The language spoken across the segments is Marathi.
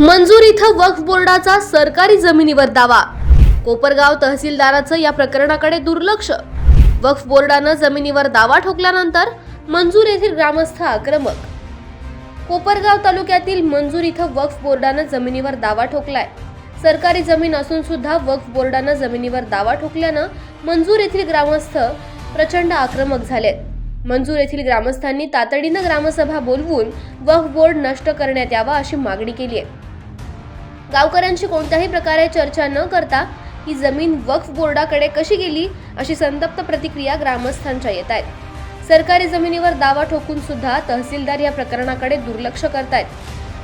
मंजूर इथं वक्फ बोर्डाचा सरकारी जमिनीवर दावा. कोपरगाव तहसीलदाराचं या प्रकरणाकडे दुर्लक्ष. वक्फ बोर्डानं जमिनीवर दावा ठोकल्यानंतर मंजूर येथील ग्रामस्थ आक्रमक. कोपरगाव तालुक्यातील मंजूर इथं वक्फ बोर्डानं जमिनीवर दावा ठोकलाय. सरकारी जमीन असून सुद्धा वक्फ बोर्डानं जमिनीवर दावा ठोकल्यानं मंजूर येथील ग्रामस्थ प्रचंड आक्रमक झालेत. मंजूर येथील ग्रामस्थांनी तातडीनं ग्रामसभा बोलवून वक्फ बोर्ड नष्ट करण्यात यावा अशी मागणी केली आहे गावकऱ्यांशी कोणत्याही प्रकारे चर्चा न करता ही जमीन वक्फ बोर्डाकडे कशी गेली अशी संतप्त प्रतिक्रिया ग्रामस्थांच्या येत आहेत. सरकारी जमिनीवर दावा ठोकून सुद्धा तहसीलदार या प्रकरणाकडे दुर्लक्ष करतायत.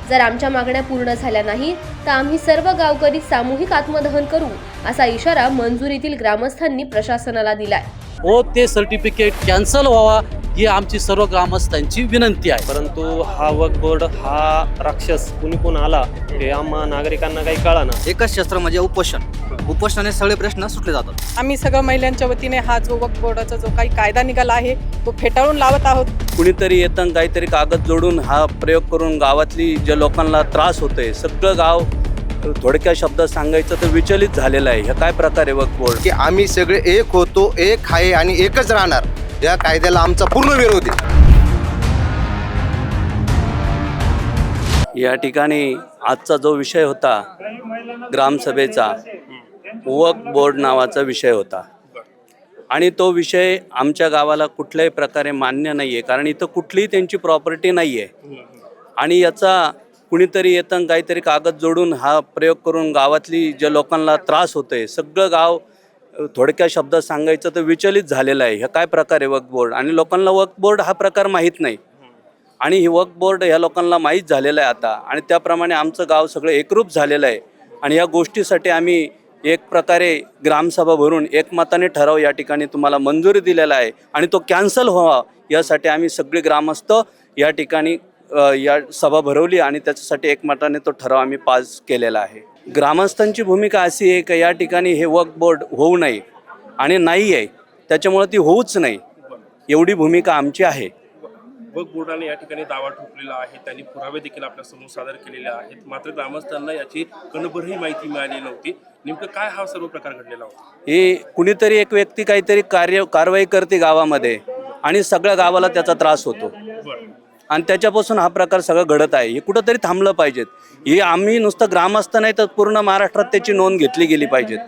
जर आमच्या मागण्या पूर्ण झाल्या नाही तर आम्ही सर्व गावकरी सामूहिक आत्मदहन करू असा इशारा मंजुरीतील ग्रामस्थांनी प्रशासनाला दिलाय. व ते सर्टिफिकेट कॅन्सल व्हावा ही आमची सर्व ग्रामस्थांची विनंती आहे. परंतु हा वक्फ बोर्ड हा राक्षस कुणी कोण आला हे आम्हा नागरिकांना काही कळा ना एकच शस्त्र म्हणजे उपोषण. उपोषणाने सगळे प्रश्न सुटले जातात. आम्ही सगळं महिलांच्या वतीने हा जो वक्फ बोर्डाचा जो काही कायदा निघाला आहे तो फेटाळून लावत आहोत. कुणीतरी येतं काहीतरी कागद जोडून हा प्रयोग करून गावातली ज्या लोकांना त्रास होतोय सगळं गाव थोडक्या शब्दात सांगायचं तर विचलित झालेलं आहे. हे काय प्रकारे वक्फ बोर्ड की आम्ही सगळे एक होतो एक आहे आणि एकच राहणार. या कायद्याला आमचा पूर्ण विरोध आहे. या ठिकाणी आजचा जो विषय होता ग्रामसभेचा वक्फ बोर्ड नावाचा विषय होता. आणि तो विषय आमच्या गावाला कुठल्याही प्रकारे मान्य नाही आहे कारण इथं कुठलीही त्यांची प्रॉपर्टी नाही आहे आणि याचा कुणीतरी येतं काहीतरी कागद जोडून हा प्रयोग करून गावातली ज्या लोकांना त्रास होतोय सगळं गाव थोडक्या शब्दात सांगायचं तर विचलित झालेलं आहे. हे काय प्रकार आहे वक्फ बोर्ड आणि लोकांना वक्फ बोर्ड हा प्रकार माहीत नाही. आणि ही वक्फ बोर्ड ह्या लोकांना माहीत झालेलं आहे आता. आणि त्याप्रमाणे आमचं गाव सगळं एकरूप झालेलं आहे. आणि या गोष्टीसाठी आम्ही एक प्रकारे ग्रामसभा भरून एकमताने ठराव या ठिकाणी तुम्हाला मंजुरी दिलेला आहे. आणि तो कॅन्सल व्हावा यासाठी आम्ही सगळे ग्रामस्थ या ठिकाणी या सभा भरवली आणि त्याच्यासाठी एकमताने तो ठराव आम्ही पास केलेला आहे. ग्रामस्थांची भूमिका अशी आहे की या ठिकाणी हे वक्फ बोर्ड होऊ नये आणि नाही आहे त्याच्यामुळं ती होऊच नाही एवढी भूमिका आमची आहे. वक बोर्डाने या ठिकाणी दावा ठोकलेला आहे त्यांनी पुरावे देखील आपल्यासमोर सादर केलेले आहेत. मात्र ग्रामस्थांना याची कणभरही माहिती मिळाली नव्हती. नेमकं काय हा सर्व प्रकार घडलेला होता? हे कुणीतरी एक व्यक्ती काहीतरी कार्य कारवाई करते गावामध्ये आणि सगळ्या गावाला त्याचा त्रास होतो. बरं. आणि त्याच्यापासून हा प्रकार सगळं घडत आहे. हे कुठंतरी थांबलं पाहिजेत. हे आम्ही नुसतं ग्रामस्थ नाही तर पूर्ण महाराष्ट्रात त्याची नोंद घेतली गेली पाहिजेत.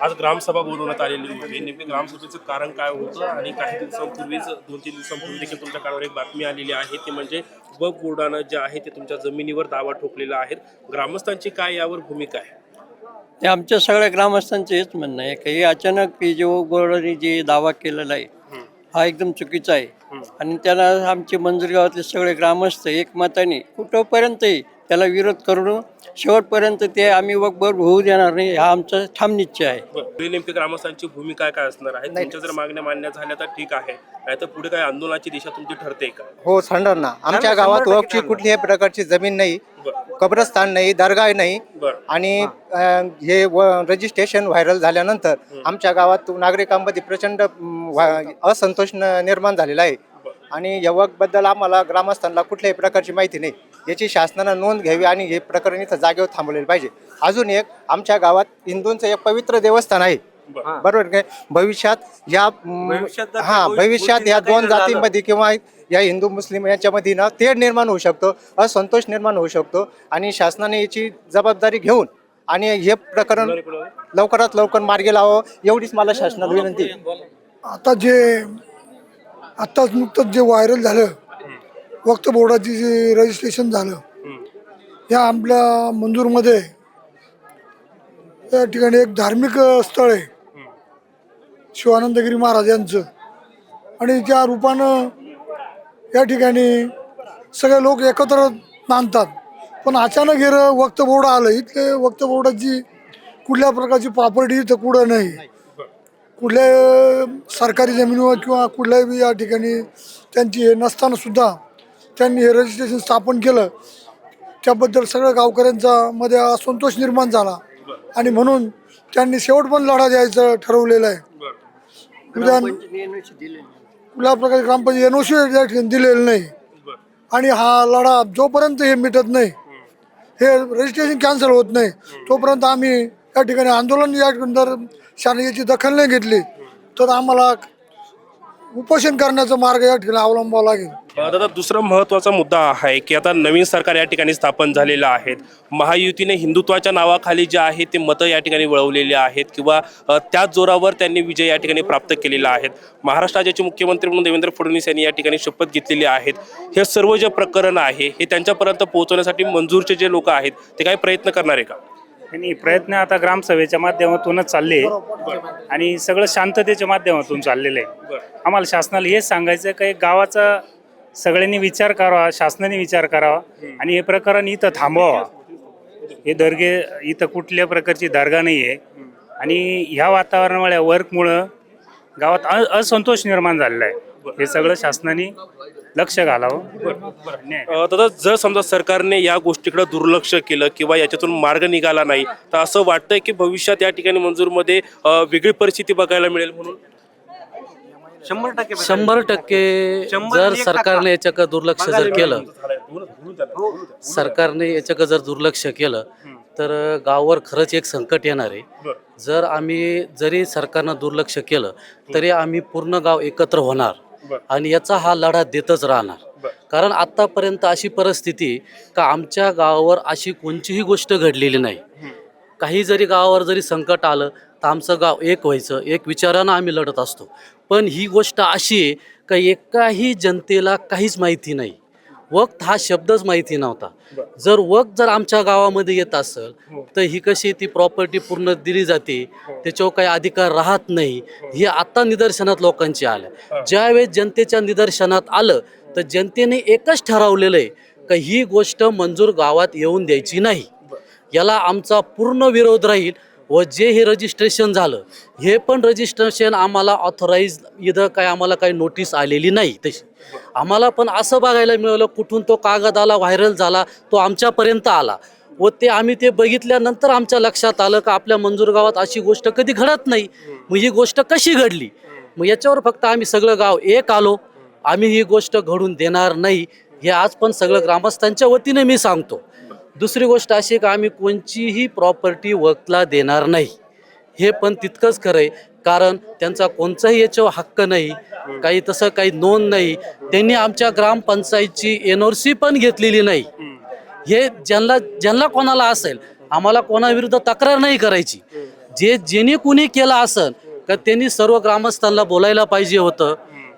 आज ग्रामसभा बोलवण्यात आलेली होती. नेमके ग्रामसभेचं कारण काय होतं आणि काही दिवसांपूर्वीच दोन तीन दिवसांपूर्वी देखील तुमच्या कानावर एक बातमी आलेली आहे. ती म्हणजे वक बोर्डानं जे आहे ते तुमच्या जमिनीवर दावा ठोकलेला आहे. ग्रामस्थांची काय यावर भूमिका आहे? हे आमच्या सगळ्या ग्रामस्थांचं हेच म्हणणं आहे की हे अचानक ही जो बोर्डाने जे दावा केलेला आहे हा एकदम चुकीचा आहे. आणि त्याला आमचे मंजुरी गावातले सगळे ग्रामस्थ एकमताने कुठंपर्यंतही त्याला विरोध करून शेवटपर्यंत ते आम्ही वकबर होऊ देणार नाही हा आमचा ठाम निश्चय आहे. बरं. हे नेमके ग्रामस्थांची भूमिका काय असणार आहे? तुमच्या जर मागण्या मान्य झाल्या तर ठीक आहे. नाहीतर पुढे काय आंदोलनाची दिशा तुमची ठरते का? हो सांडणार ना. आमच्या गावात वक्फची कुठल्याही प्रकारची जमीन नाही. बरं. कब्रस्तान नाही दर्गा नाही. आणि अं, हे रजिस्ट्रेशन व्हायरल झाल्यानंतर आमच्या गावात नागरिकांमध्ये प्रचंड अं, वा- असंतोष न- निर्माण झालेला आहे. आणि या बद्दल आम्हाला ग्रामस्थांना कुठल्याही प्रकारची माहिती नाही. याची शासनानं नोंद घ्यावी आणि हे प्रकरण इथं जागेवर थांबवलेलं पाहिजे. अजून एक आमच्या गावात हिंदूंचं एक पवित्र देवस्थान आहे. बरं. बरोबर काय भविष्यात या भविष्यात हा भविष्यात या दोन जातींमध्ये किंवा या हिंदू मुस्लिम यांच्यामध्ये ना तेढ निर्माण होऊ शकतो असंतोष निर्माण होऊ शकतो आणि शासनाने याची जबाबदारी घेऊन आणि हे प्रकरण लवकरात लवकर मार्गी लावावं एवढीच मला शासनाला विनंती आता जे आत्ताच नुकतंच जे व्हायरल झालं वक्त बोर्डाची जे रजिस्ट्रेशन झालं या आपल्या मंजूरमध्ये या ठिकाणी एक धार्मिक स्थळ आहे. शिवानंदगिरी महाराज यांचं आणि त्या रूपानं या ठिकाणी सगळे लोक एकत्र नांदतात. पण अचानक हे वक्त बोर्ड आलं. इथले वक्त बोर्डाची कुठल्या प्रकारची प्रॉपर्टी इथं कुठं नाही. कुठल्या सरकारी जमिनीवर किंवा कुठल्याही बी या ठिकाणी त्यांची हे नसताना सुद्धा त्यांनी हे रजिस्ट्रेशन स्थापन केलं. त्याबद्दल सगळ्या गावकऱ्यांचा मध्ये असंतोष निर्माण झाला. आणि म्हणून त्यांनी शेवट पण लढा द्यायचं ठरवलेलं आहे. उद्या कुठल्या प्रकारे ग्रामपंचायत एन ओ सी या ठिकाणी दिलेलं नाही. आणि हा लढा जोपर्यंत हे मिटत नाही हे रजिस्ट्रेशन कॅन्सल होत नाही तोपर्यंत आम्ही या ठिकाणी आंदोलन या ठिकाणी जर याची दखल नाही घेतली तर आम्हाला उपोषण करण्याचा मार्ग या ठिकाणी अवलंबावा लागेल. दादा दुसरा महत्त्वाचा मुद्दा हा आहे की आता नवीन सरकार या ठिकाणी स्थापन झालेलं आहे महायुतीने हिंदुत्वाच्या नावाखाली जे आहे ते मतं या ठिकाणी वळवलेली आहेत किंवा त्याच जोरावर त्यांनी विजय या ठिकाणी प्राप्त केलेला आहे महाराष्ट्र राज्याचे मुख्यमंत्री म्हणून देवेंद्र फडणवीस यांनी या ठिकाणी शपथ घेतलेली आहेत. हे सर्व जे प्रकरण आहे हे त्यांच्यापर्यंत पोहोचवण्यासाठी मंजूरचे जे लोक आहेत ते काही प्रयत्न करणार आहे का? आणि प्रयत्न आता ग्रामसभेच्या माध्यमातूनच चालले आणि सगळं शांततेच्या माध्यमातून चाललेलं आहे. आम्हाला शासनाला हेच सांगायचं आहे की गावाचा सगळ्यांनी विचार करावा शासनाने विचार करावा आणि हे प्रकरण इथं थांबवावा. हे दर्गे इथं कुठल्या प्रकारची दर्गा नाही आहे आणि ह्या वातावरणामुळे वर्कमुळं गावात अ असंतोष निर्माण झालेला आहे. हे सगळं शासनाने लक्ष घालावं. न्याय अ, दादा जर समजा सरकारने या गोष्टीकडे दुर्लक्ष केलं किंवा याच्यातून मार्ग निघाला नाही तर असं वाटतंय की भविष्यात या ठिकाणी मंजूरमध्ये अ, वेगळी परिस्थिती बघायला मिळेल म्हणून? शंभर टक्के शंभर टक्के जर सरकारने याच्याकडे दुर्लक्ष जर केलं सरकारने याच्याकडे जर दुर्लक्ष केलं तर गावावर खरंच एक संकट येणार आहे. जर आम्ही जरी सरकारनं दुर्लक्ष केलं तरी आम्ही पूर्ण गाव एकत्र होणार आणि याचा हा लढा देतच राहणार. कारण आतापर्यंत अशी परिस्थिती का आमच्या गावावर अशी कोणतीही गोष्ट घडलेली नाही. काही जरी गावावर जरी संकट आलं तर आमचं गाव एक व्हायचं एक विचारानं आम्ही लढत असतो. पण ही गोष्ट अशी आहे का एकाही जनतेला काहीच माहिती नाही. वक्त हा शब्दच माहिती नव्हता. जर वक्त जर आमच्या गावामध्ये येत असेल तर ही कशी ती प्रॉपर्टी पूर्ण दिली जाते त्याच्यावर काही अधिकार राहत नाही हे. आता निदर्शनात लोकांची आलं. ज्यावेळेस जनतेच्या निदर्शनात आलं तर जनतेने एकच ठरवलेलं आहे का ही गोष्ट मंजूर गावात येऊन द्यायची नाही. याला आमचा पूर्ण विरोध राहील व जे हे रजिस्ट्रेशन झालं हे पण रजिस्ट्रेशन आम्हाला ऑथोराईज इथं काय आम्हाला काही नोटीस आलेली नाही तशी. आम्हाला पण असं बघायला मिळालं कुठून तो कागद आला व्हायरल झाला तो आमच्यापर्यंत आला. व ते आम्ही ते बघितल्यानंतर आमच्या लक्षात आलं का आपल्या मंजूर गावात अशी गोष्ट कधी घडत नाही. मग ही गोष्ट कशी घडली? मग याच्यावर फक्त आम्ही सगळं गाव एक आलो. आम्ही ही गोष्ट घडून देणार नाही. हे आज पण सगळं ग्रामस्थांच्या वतीने मी सांगतो. दुसरी गोष्ट अशी का आम्ही कोणचीही प्रॉपर्टी वक्तला देणार नाही. हे पण तितकंच खरं आहे. कारण त्यांचा कोणताही याच्यावर हक्क नाही काही तसं काही नोंद नाही. त्यांनी आमच्या ग्रामपंचायतची एन ओ सी पण घेतलेली नाही. हे ज्यांना ज्यांना कोणाला असेल आम्हाला कोणाविरुद्ध तक्रार नाही करायची. जे जेणे कुणी केलं असेल का त्यांनी सर्व ग्रामस्थांना बोलायला पाहिजे होतं.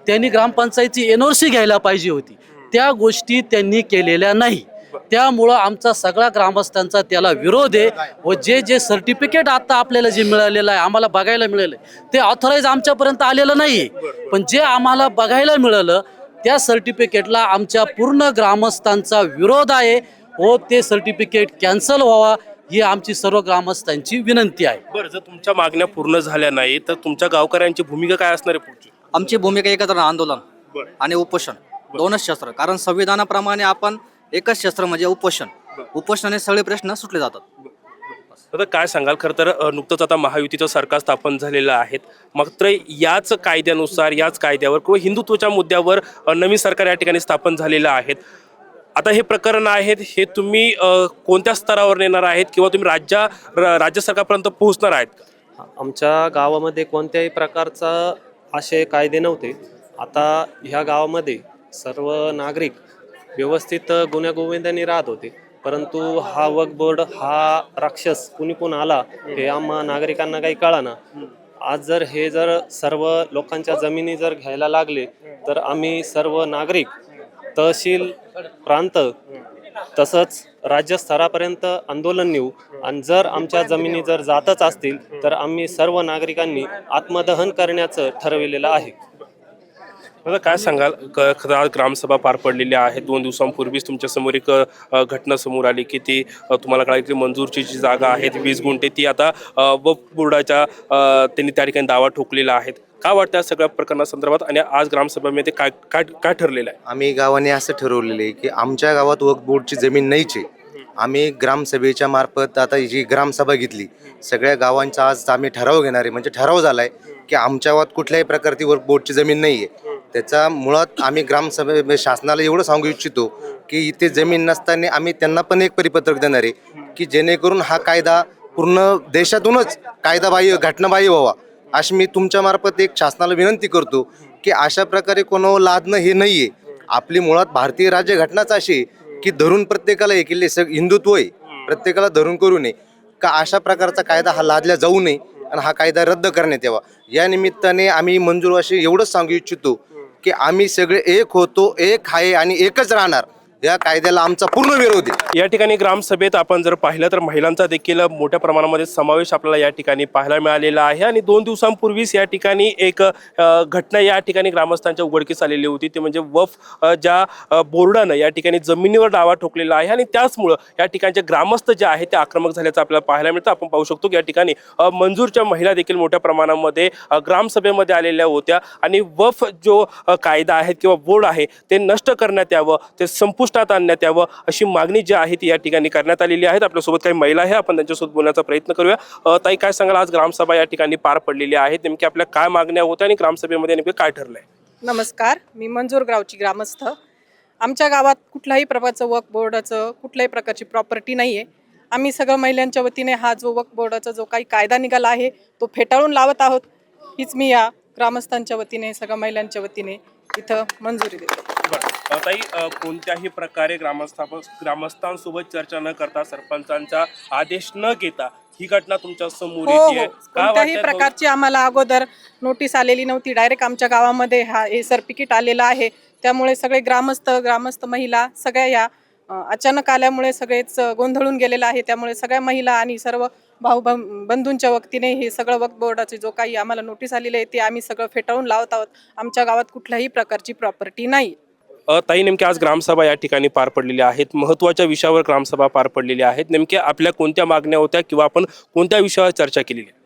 त्यांनी ग्रामपंचायतची एन ओ सी घ्यायला पाहिजे होती. त्या गोष्टी त्यांनी केलेल्या नाही. त्यामुळं आमचा सगळा ग्रामस्थांचा त्याला विरोध आहे व जे जे सर्टिफिकेट आता आपल्याला जे मिळालेलं आहे आम्हाला बघायला मिळालं ते ऑथराईज आमच्यापर्यंत आलेलं नाही पण जे आम्हाला बघायला मिळालं त्या सर्टिफिकेटला आमच्या पूर्ण ग्रामस्थांचा विरोध आहे व ते सर्टिफिकेट कॅन्सल व्हावा ही आमची सर्व ग्रामस्थांची विनंती आहे. बरं जर तुमच्या मागण्या पूर्ण झाल्या नाही तर तुमच्या गावकऱ्यांची भूमिका काय असणार आहे पुढची? आमची भूमिका एकत्र आंदोलन बरं. आणि उपोषण दोनच शस्त्र. कारण संविधानाप्रमाणे आपण एकच शस्त्र म्हणजे उपोषण. उपोषणाने सगळे प्रश्न सुटले जातात. आता काय सांगाल? खरं तर नुकतंच आता महायुतीचं सरकार स्थापन झालेलं आहे. मात्र याच कायद्यानुसार याच कायद्यावर किंवा हिंदुत्वाच्या मुद्द्यावर नवीन सरकार या ठिकाणी स्थापन झालेलं आहे आता हे प्रकरण आहेत हे तुम्ही कोणत्या स्तरावर नेणार आहेत किंवा तुम्ही राज्या र- राज्य सरकारपर्यंत पोहोचणार आहेत आमच्या गावामध्ये कोणत्याही प्रकारचा असे कायदे नव्हते. आता ह्या गावामध्ये सर्व नागरिक व्यवस्थित गुन्ह्यागोविंदाने राहत होते. परंतु हा वक बोर्ड हा राक्षस कुणी कोण आला हे आम्हा नागरिकांना काही कळाना. आज जर हे जर सर्व लोकांच्या जमिनी जर घ्यायला लागले तर आम्ही सर्व नागरिक तहसील प्रांत तसंच राज्यस्तरापर्यंत आंदोलन नेऊ. आणि जर आमच्या जमिनी जर जातच असतील तर आम्ही सर्व नागरिकांनी आत्मदहन करण्याचं ठरविलेलं आहे. दादा काय सांगाल? क- खरं आज ग्रामसभा पार पडलेली आहे. दोन दिवसांपूर्वीच तुमच्यासमोर एक अ, घटना समोर आली की ती अ, तुम्हाला कळायची मंजूरची जी जागा आहे ती वीस गुंठे ती आता अ, वक्फ बोर्डाच्या अ, त्यांनी त्या ठिकाणी दावा ठोकलेला आहे काय वाटतं या सगळ्या प्रकरणासंदर्भात आणि आज ग्रामसभेमध्ये काय काय काय ठरलेलं आहे? आम्ही गावाने असं ठरवलेलं आहे की आमच्या गावात वक्फ बोर्डची जमीन नाहीची आहे. आम्ही ग्रामसभेच्या मार्फत आता जी ग्रामसभा घेतली सगळ्या गावांचा आज आम्ही ठराव घेणार आहे. म्हणजे ठराव झाला आहे की आमच्या गावात कुठल्याही प्रकारची वक्फ बोर्डची जमीन नाही आहे त्याचा मुळात आम्ही ग्रामसभे शासनाला एवढं सांगू इच्छितो की इथे जमीन नसताना आम्ही त्यांना पण एक परिपत्रक देणार आहे की जेणेकरून हा कायदा पूर्ण देशातूनच कायदाबाह्य घटनाबाह्य व्हावा. अशी मी तुमच्यामार्फत एक शासनाला विनंती करतो की अशा प्रकारे कोणावर लादणं हे नाही आहे आपली मुळात भारतीय राज्यघटनाच अशी की धरून प्रत्येकाला हे किल्ले सग हिंदुत्व आहे. प्रत्येकाला धरून करू नये. का अशा प्रकारचा कायदा हा लादला जाऊ नये आणि हा कायदा रद्द करण्यात यावा. या निमित्ताने आम्ही मंजूरवाशी एवढंच सांगू इच्छितो की आम्ही सगळे एक होतो एक आहे आणि एकच राहणार. या कायद्याला आमचा पूर्ण विरोध आहे. या ठिकाणी ग्रामसभेत आपण जर पाहिलं तर महिलांचा देखील मोठ्या प्रमाणामध्ये समावेश आपल्याला या ठिकाणी पाहायला मिळालेला आहे. आणि दोन दिवसांपूर्वीच या ठिकाणी एक घटना या ठिकाणी ग्रामस्थांच्या उघडकीस आलेली होती. ती म्हणजे वफ ज्या बोर्डानं या ठिकाणी जमिनीवर डावा ठोकलेला आहे. आणि त्याचमुळं या ठिकाणचे ग्रामस्थ जे आहे ते आक्रमक झाल्याचं आपल्याला पाहायला मिळतं. आपण पाहू शकतो की या ठिकाणी मंजूरच्या महिला देखील मोठ्या प्रमाणामध्ये ग्रामसभेमध्ये आलेल्या होत्या. आणि वफ जो कायदा आहे किंवा बोर्ड आहे ते नष्ट करण्यात यावं ते संपुष्टात आणण्यात यावं अशी मागणी जी आहे ती या ठिकाणी करण्यात आलेली आहे. आपल्यासोबत काही महिला आहे आपण त्यांच्यासोबत बोलण्याचा प्रयत्न करूया. ताई काय सांगाल? आज ग्रामसभा या ठिकाणी पार पडलेली आहे. नेमकी आपल्या काय मागण्या होत्या आणि ग्रामसभेमध्ये नेमकं काय ठरलंय? नमस्कार. मी मंजूर गावची ग्रामस्थ. आमच्या गावात कुठल्याही प्रकारचं वक बोर्डाचं कुठल्याही प्रकारची प्रॉपर्टी नाही आहे आम्ही सगळं महिलांच्या वतीने हा जो वक बोर्डाचा जो काही कायदा निघाला आहे तो फेटाळून लावत आहोत. हीच मी या ग्रामस्थांच्या वतीने सगळ्या महिलांच्या वतीने इथं मंजुरी देते बरं. ताई अ, कोणत्याही प्रकारे ग्रामस्था ग्रामस्थांसोबत चर्चा न करता सरपंचांचा आदेश न घेता ही घटना तुमच्यासमोर हो येते हो. कोणत्याही प्रकारची आम्हाला अगोदर नोटीस आलेली नव्हती. डायरेक्ट आमच्या गावामध्ये हा हे सर्टिफिकेट आलेलं आहे. त्यामुळे सगळे ग्रामस्थ ग्रामस्थ महिला सगळ्या या अ, अचानक आल्यामुळे सगळेच अ, गोंधळून गेलेलं आहे. त्यामुळे सगळ्या महिला आणि सर्व भाऊ बंधूंच्या वतीने हे सगळं वक्त बोर्डाचे जो काही आम्हाला नोटीस आलेली आहे ते आम्ही सगळं फेटाळून लावत आहोत. आमच्या गावात कुठल्याही प्रकारची प्रॉपर्टी नाही. ताई नेमकी आज ग्रामसभा या ठिकाणी पार पडलेल्या आहेत. महत्त्वाच्या विषयावर ग्रामसभा पार पडलेल्या आहेत. नेमक्या आपल्या कोणत्या मागण्या होत्या किंवा आपण कोणत्या विषयावर चर्चा केलेली आहे?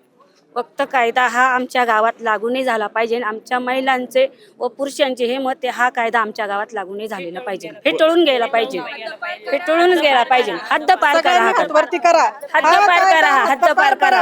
फक्त कायदा हा आमच्या गावात लागू नाही झाला पाहिजे. आमच्या महिलांचे व पुरुषांचे हे मत आहे, हा कायदा आमच्या गावात लागू नाही झालेला पाहिजे. फेटाळून गेला पाहिजे. फेटाळूनच गेला पाहिजे. हद्द पार करा हद्द पार करा. हद्द पार करा. हद्द पार करा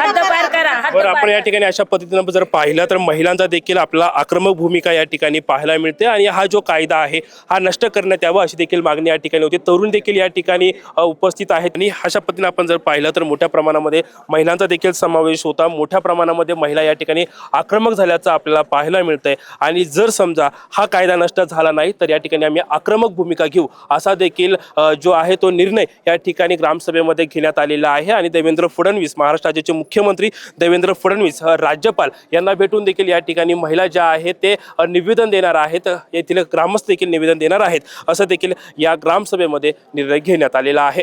हद्द पार करा हद्द बरं आपण या ठिकाणी अशा पद्धतीनं जर पाहिलं तर महिलांचा देखील आपला आक्रमक भूमिका या ठिकाणी पाहायला मिळते आणि हा जो कायदा आहे हा नष्ट करण्यात यावा अशी देखील मागणी या ठिकाणी होती. तरुण देखील या ठिकाणी उपस्थित आहेत आणि अशा पद्धतीने आपण जर पाहिलं तर मोठ्या प्रमाणामध्ये महिलांचा देखील समावेश होता. मोठ्या प्रमाणामध्ये महिला या ठिकाणी आक्रमक झाल्याचं आपल्याला पाहायला मिळतंय. आणि जर समजा हा कायदा नष्ट झाला नाही तर या ठिकाणी आम्ही आक्रमक भूमिका घेऊ असा देखील जो आहे तो निर्णय या ठिकाणी ग्रामसभेमध्ये घेण्यात आलेला आहे. आणि देवेंद्र फडणवीस महाराष्ट्र राज्याचे मुख्यमंत्री देवेंद्र फडणवीस राज्यपाल यांना भेटून देखील या ठिकाणी महिला ज्या आहेत ते निवेदन देणार आहेत. येथील ग्रामस्थ देखील निवेदन देणार आहेत. असं देखील या ग्रामसभेमध्ये निर्णय घेण्यात आलेला आहे.